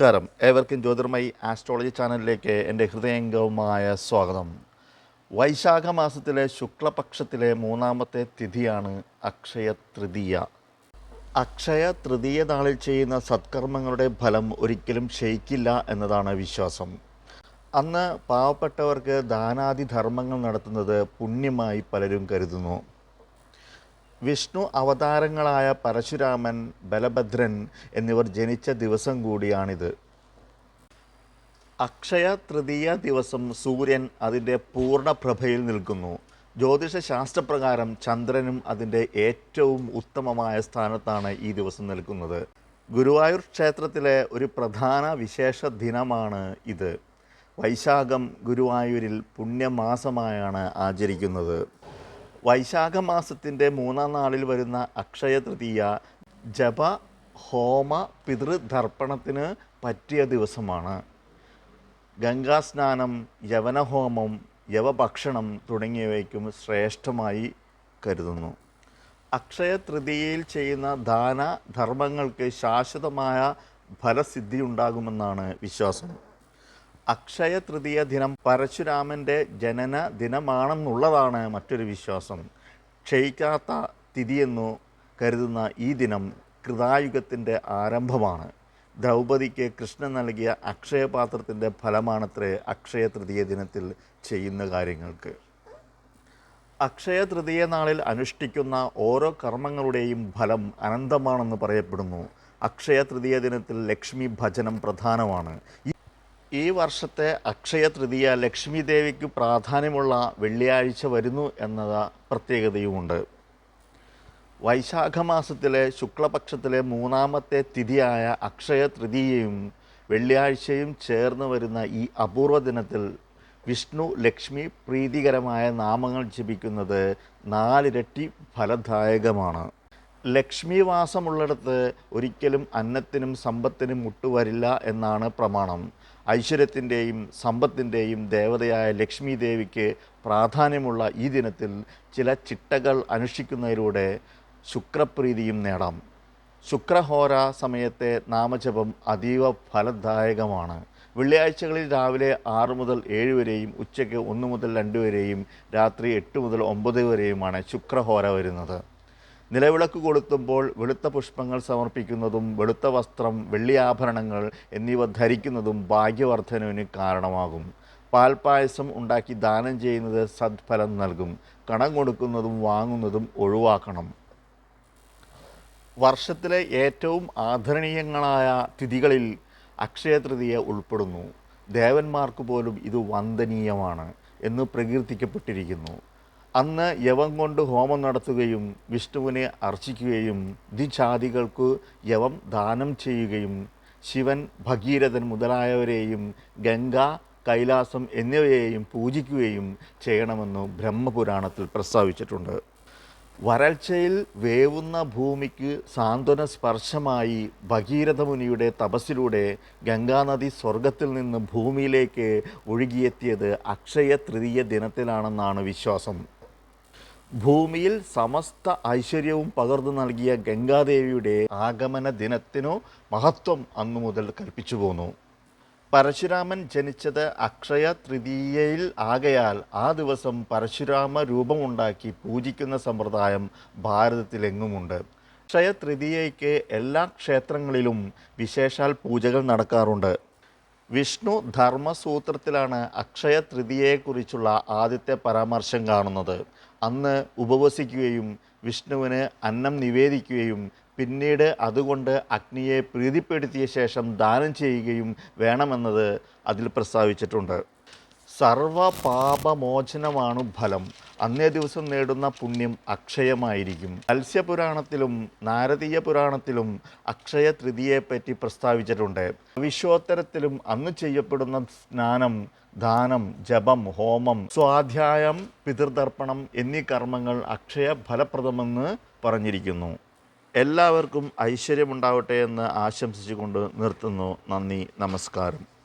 നമസ്കാരം. ഏവർക്കും ജ്യോതിർമയി ആസ്ട്രോളജി ചാനലിലേക്ക് എന്റെ ഹൃദയംഗവുമായ സ്വാഗതം. വൈശാഖ മാസത്തിലെ ശുക്ലപക്ഷത്തിലെ മൂന്നാമത്തെ തിഥിയാണ് അക്ഷയ തൃതീയ. അക്ഷയ തൃതീയ നാളിൽ ചെയ്യുന്ന സത്കർമ്മങ്ങളുടെ ഫലം ഒരിക്കലും ക്ഷയിക്കില്ല എന്നതാണ് വിശ്വാസം. അന്ന് പാവപ്പെട്ടവർക്ക് ദാനാദി ധർമ്മങ്ങൾ നടത്തുന്നത് പുണ്യമായി പലരും കരുതുന്നു. വിഷ്ണു അവതാരങ്ങളായ പരശുരാമൻ ബലഭദ്രൻ എന്നിവർ ജനിച്ച ദിവസം കൂടിയാണിത്. അക്ഷയ തൃതീയ ദിവസം സൂര്യൻ അതിന്റെ പൂർണപ്രഭയിൽ നിൽക്കുന്നു. ജ്യോതിഷ ശാസ്ത്രപ്രകാരം ചന്ദ്രനും അതിന്റെ ഏറ്റവും ഉത്തമമായ സ്ഥാനത്താണ് ഈ ദിവസം നിൽക്കുന്നത്. ഗുരുവായൂർ ക്ഷേത്രത്തിലെ ഒരു പ്രധാന വിശേഷ ദിനമാണ് ഇത്. വൈശാഖം ഗുരുവായൂരിൽ പുണ്യമാസമായാണ് ആചരിക്കുന്നത്. വൈശാഖ മാസത്തിന്റെ മൂന്നാം നാളിൽ വരുന്ന അക്ഷയ തൃതീയ ജപ ഹോമ പിതൃതർപ്പണത്തിന് പറ്റിയ ദിവസമാണ്. ഗംഗാസ്നാനം യവനഹോമം യവഭക്ഷണം തുടങ്ങിയവയ്ക്കും ശ്രേഷ്ഠമായി കരുതുന്നു. അക്ഷയ തൃതീയയിൽ ചെയ്യുന്ന ദാന ധർമ്മങ്ങൾക്ക് ശാശ്വതമായ ഫലസിദ്ധി ഉണ്ടാകുമെന്നാണ് വിശ്വാസം. അക്ഷയ തൃതീയ ദിനം പരശുരാമന്റെ ജനന ദിനമാണെന്നുള്ളതാണ് മറ്റൊരു വിശ്വാസം. ക്ഷയിക്കാത്ത തിഥിയെന്നു കരുതുന്ന ഈ ദിനം കൃതായുഗത്തിന്റെ ആരംഭമാണ്. ദ്രൗപദിക്ക് കൃഷ്ണൻ നൽകിയ അക്ഷയപാത്രത്തിന്റെ ഫലമാണത്രേ അക്ഷയ തൃതീയ ദിനത്തിൽ ചെയ്യുന്ന കാര്യങ്ങൾക്ക്. അക്ഷയ തൃതീയ നാളിൽ അനുഷ്ഠിക്കുന്ന ഓരോ കർമ്മങ്ങളുടെയും ഫലം അനന്തമാണെന്ന് പറയപ്പെടുന്നു. അക്ഷയ തൃതീയ ദിനത്തിൽ ലക്ഷ്മി ഭജനം പ്രധാനമാണ്. ഈ വർഷത്തെ അക്ഷയ തൃതീയ ലക്ഷ്മി ദേവിക്ക് പ്രാധാന്യമുള്ള വെള്ളിയാഴ്ച വരുന്നു എന്നത് പ്രത്യേകതയുമുണ്ട്. വൈശാഖ മാസത്തിലെ ശുക്ലപക്ഷത്തിലെ മൂന്നാമത്തെ തിഥിയായ അക്ഷയ തൃതീയയും വെള്ളിയാഴ്ചയും ചേർന്ന് വരുന്ന ഈ അപൂർവ ദിനത്തിൽ വിഷ്ണു ലക്ഷ്മി പ്രീതികരമായ നാമങ്ങൾ ജപിക്കുന്നത് നാലിരട്ടി ഫലദായകമാണ്. ലക്ഷ്മി വാസമുള്ളിടത്ത് ഒരിക്കലും അന്നത്തിനും സമ്പത്തിനും മുട്ടുവരില്ല എന്നാണ് പ്രമാണം. ഐശ്വര്യത്തിന്റെയും സമ്പത്തിന്റെയും ദേവതയായ ലക്ഷ്മി ദേവിക്ക് പ്രാധാന്യമുള്ള ഈ ദിനത്തിൽ ചില ചിട്ടകൾ അനുഷ്ഠിക്കുന്നതിലൂടെ ശുക്രപ്രീതിയും നേടാം. ശുക്രഹോര സമയത്തെ നാമജപം അതീവ ഫലദായകമാണ്. വെള്ളിയാഴ്ചകളിൽ രാവിലെ ആറ് മുതൽ ഏഴ് വരെയും ഉച്ചയ്ക്ക് ഒന്ന് മുതൽ രണ്ട് വരെയും രാത്രി എട്ട് മുതൽ ഒമ്പത് വരെയുമാണ് ശുക്രഹോര വരുന്നത്. നിലവിളക്ക് കൊളുത്തുമ്പോൾ വെളുത്ത പുഷ്പങ്ങൾ സമർപ്പിക്കുന്നതും വെളുത്ത വസ്ത്രം വെള്ളിയാഭരണങ്ങൾ എന്നിവ ധരിക്കുന്നതും ഭാഗ്യവർദ്ധനവിന് കാരണമാകും. പാൽപ്പായസം ഉണ്ടാക്കി ദാനം ചെയ്യുന്നത് സദ്ഫലം നൽകും. കണം കൊടുക്കുന്നതും വാങ്ങുന്നതും ഒഴിവാക്കണം. വർഷത്തിലെ ഏറ്റവും ആദരണീയങ്ങളായ തിഥികളിൽ അക്ഷയതൃതിയെ ഉൾപ്പെടുന്നു. ദേവന്മാർക്ക് പോലും ഇത് വന്ദനീയമാണ് എന്ന് പ്രകീർത്തിക്കപ്പെട്ടിരിക്കുന്നു. അന്ന് യവം കൊണ്ട് ഹോമം നടത്തുകയും വിഷ്ണുവിനെ അർച്ചിക്കുകയും ദ്വിജാതികൾക്ക് യവം ദാനം ചെയ്യുകയും ശിവൻ ഭഗീരഥൻ മുതലായവരെയും ഗംഗ കൈലാസം എന്നിവയെയും പൂജിക്കുകയും ചെയ്യണമെന്ന് ബ്രഹ്മപുരാണത്തിൽ പ്രസ്താവിച്ചിട്ടുണ്ട്. വരൾച്ചയിൽ വേവുന്ന ഭൂമിക്ക് സാന്ത്വന സ്പർശമായി ഭഗീരഥ മുനിയുടെ തപസ്സിലൂടെ ഗംഗാനദി സ്വർഗത്തിൽ നിന്ന് ഭൂമിയിലേക്ക് ഒഴുകിയെത്തിയത് അക്ഷയ തൃതീയ ദിനത്തിലാണെന്നാണ് വിശ്വാസം. ഭൂമിയിൽ സമസ്ത ഐശ്വര്യവും പകർന്നു നൽകിയ ഗംഗാദേവിയുടെ ആഗമന ദിനത്തിനു മഹത്വം അന്നു മുതൽ കൽപ്പിച്ചു പോന്നു. പരശുരാമൻ ജനിച്ചത് അക്ഷയ തൃതീയയിൽ ആകയാൽ ആ ദിവസം പരശുരാമ രൂപമുണ്ടാക്കി പൂജിക്കുന്ന സമ്പ്രദായം ഭാരതത്തിലെങ്ങുമുണ്ട്. അക്ഷയ തൃതീയയ്ക്ക് എല്ലാ ക്ഷേത്രങ്ങളിലും വിശേഷാൽ പൂജകൾ നടക്കാറുണ്ട്. വിഷ്ണു ധർമ്മസൂത്രത്തിലാണ് അക്ഷയ തൃതീയയെക്കുറിച്ചുള്ള ആദ്യത്തെ പരാമർശം കാണുന്നത്. അന്ന് ഉപവസിക്കുകയും വിഷ്ണുവിന് അന്നം നിവേദിക്കുകയും പിന്നീട് അതുകൊണ്ട് അഗ്നിയെ പ്രീതിപ്പെടുത്തിയ ശേഷം ദാനം ചെയ്യുകയും വേണമെന്നത് അതിൽ പ്രസ്താവിച്ചിട്ടുണ്ട്. സർവപാപമോചനമാണ് ഫലം. അന്നേ ദിവസം നേടുന്ന പുണ്യം അക്ഷയമായിരിക്കും. മത്സ്യപുരാണത്തിലും നാരദീയ പുരാണത്തിലും അക്ഷയ തൃതിയെപ്പറ്റി പ്രസ്താവിച്ചിട്ടുണ്ട്. വിശ്വോത്തരത്തിലും അന്ന് ചെയ്യപ്പെടുന്ന സ്നാനം ദാനം ജപം ഹോമം സ്വാധ്യായം പിതൃതർപ്പണം എന്നീ കർമ്മങ്ങൾ അക്ഷയ ഫലപ്രദമെന്ന് പറഞ്ഞിരിക്കുന്നു. എല്ലാവർക്കും ഐശ്വര്യമുണ്ടാവട്ടെ എന്ന് ആശംസിച്ചുകൊണ്ട് നിർത്തുന്നു. നന്ദി നമസ്കാരം.